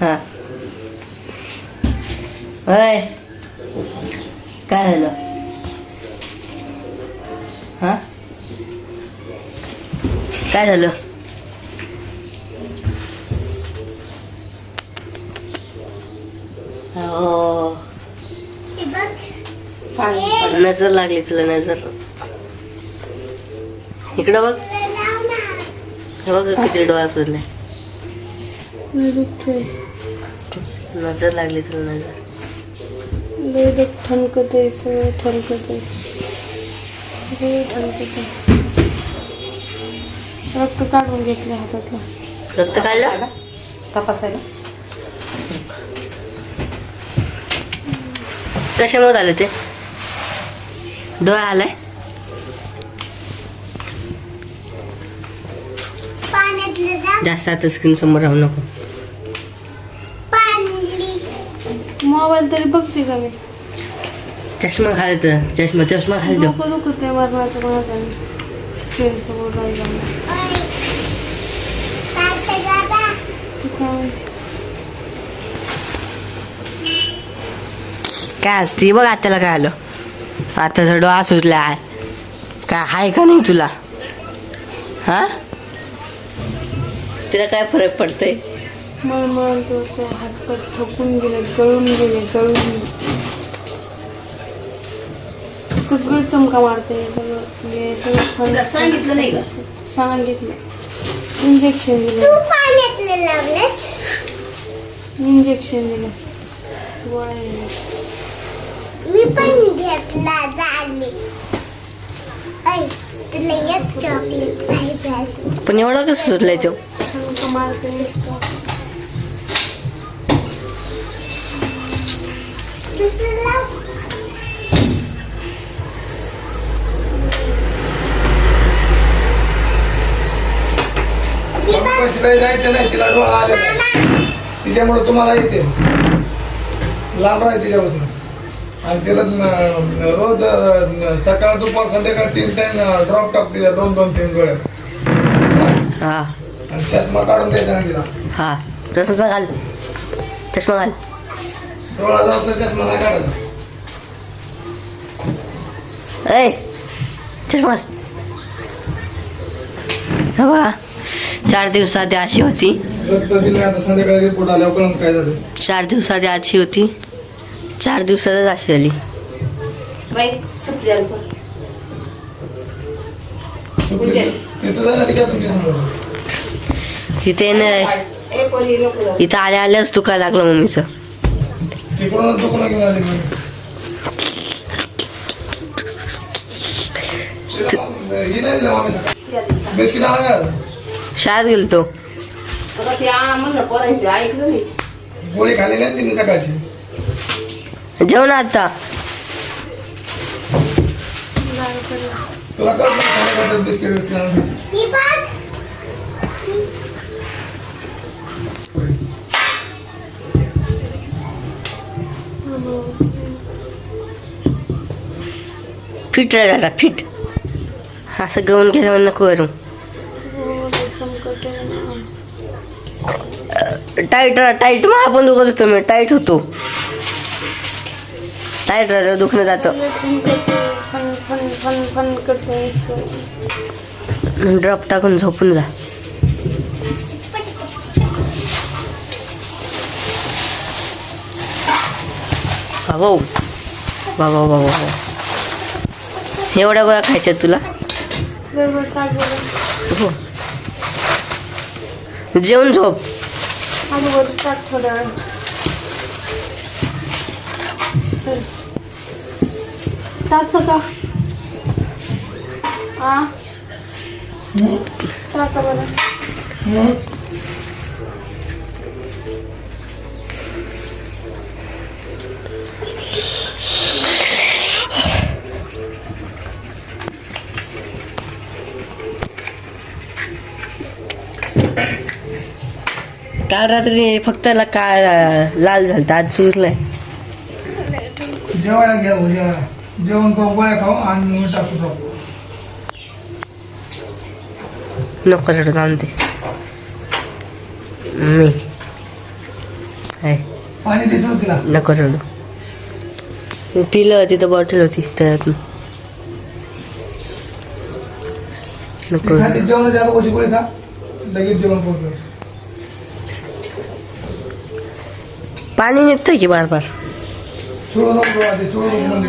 हा. अय काय झालं? हा? काय झालं? हो. नजर लागली तुला नजर. इकडं बघ. हे बघ किती डोळा फिरले नजर लागली तुला नजर. ठणकत आहे सगळं ठणकत आहे. ठणकत आहे. रक्त काढून घेतलं हातातलं. रक्त काढलं? तपासायला? कशामुळे झालं ते? डोळा आलाय? जास्त आता स्क्रीन समोर राहू नको. मोबाईल तरी बघते का मी? चष्मा घालायचं चष्मा चष्मा देऊ डोकं दुखत आहे मरणाचं कोणाचं स्क्रीन समोर राहिलं तू काय असते बघ आत्याला काय आलं. आताचा डोळा सुचला काय हाय का नाही तुला? हा? तिला काय फरक पडतंय? मला म्हणतो ते हात पाय ठोकून गेले गळून गेले गळून सगळं चमका मारते हे सगळं हे सगळं सांगितलं नाही का? सांगितलं. इंजेक्शन तू दिलं इंजेक्शन दिलं. गोळ्या. मी पण घेतला. पण एवढं कसं सुचलंय तो? मारते. पैसे काही जायचं नाही तिला डोळा आले मामा. तिच्यामुळे तुम्हाला येते. लांब राहा तिच्यापासून. आणि तिला रोज सकाळ दुपार संध्याकाळ तीन टाइम ड्रॉप टाक तिला दोन दोन तीन गोळ्या. हा. आणि चष्मा काढून द्यायचा ना तिला. हा. चष्मा घाल चष्मा घाल. डोळा जाऊ तर चष्मा नाही काढायचा ऐ चष्मा. घाल हा बघा चार दिवसाआधी अशी होती. रक्त दिलं आता संध्याकाळी रिपोर्ट आल्यावर कळून काय झालं. चार दिवसाआधी अशी होती. चार दिवसातच अशी झाली. बाई सुटली अल्कोहोल. सुटली. तिथं झालं का तुमच्यासमोर? इथे न ए, पोरी, नको जाऊ. इथं आल्या आल्याच दुखा लागलं मम्मीचं. तिकडूनच ही बिस्किट आणा का शाळेत ते गोळी खाली नाही तिने सकाळची. जेवण आता. तुला बिस्किट बिस्किट फिट राहिला फिट. असं गवून घ्यायला नको करू. टाईट राहा टाईट. मग आपण दुखत होतो मी टाईट होतो. टाईट राहिलं दुखणं जातं. ड्रॉप टाकून झोपून जा. बाबा बाबा बाबा बाबा. एवढ्या गोळ्या खायच्या तुला? बरोबर हो. जेवण झोप. अगोदर चल. का काल रात्री फक्त ला काय लाल झालं आज सुरलंय जेवायला घ्या हो, जेवायला जेवण गोळ्या खाऊ आणि मग टाकू drop. नको रडत आणते मी. पाणी देतो तिला. नको रडू. पिलं तिथं बॉटल होती त्यातून नको खाते गोळी खा. জীবন পড়বে পানি নিতে কি বারবার? চূড়ান্ত চূড়ান্ত